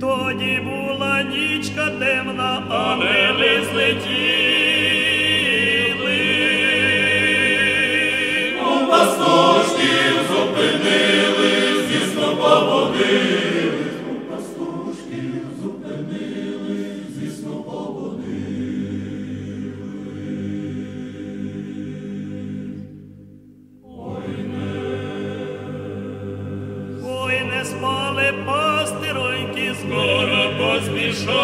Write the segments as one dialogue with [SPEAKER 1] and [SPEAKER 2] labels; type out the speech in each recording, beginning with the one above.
[SPEAKER 1] Тоді була нічка темна, ангели злетіли. Спали пастироньки, скоро поспішали.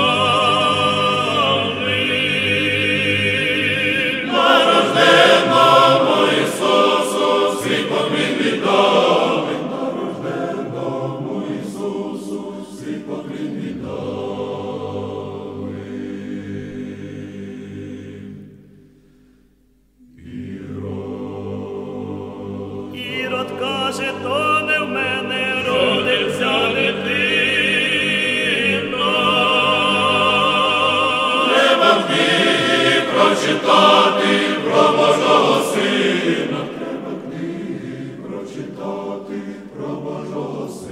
[SPEAKER 1] Нарожденому Ісусу, світ поклін віддали. Нарожденому Ісусу, світ поклін Ірод каже, то прочитати про Божого сина. Треба в книгі прочитати про Божого сина.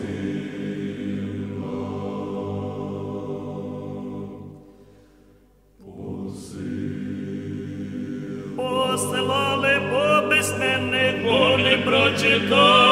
[SPEAKER 1] Посилали по письменник, вони прочитали.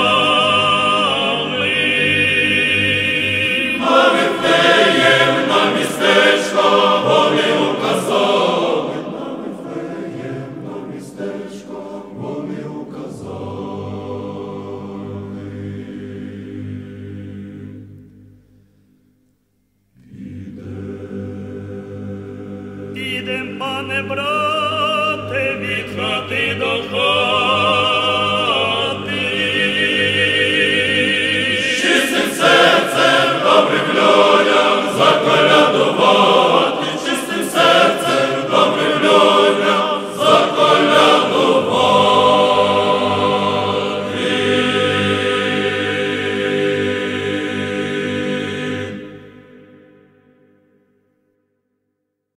[SPEAKER 1] Ідем, пане брате, від хати до хати.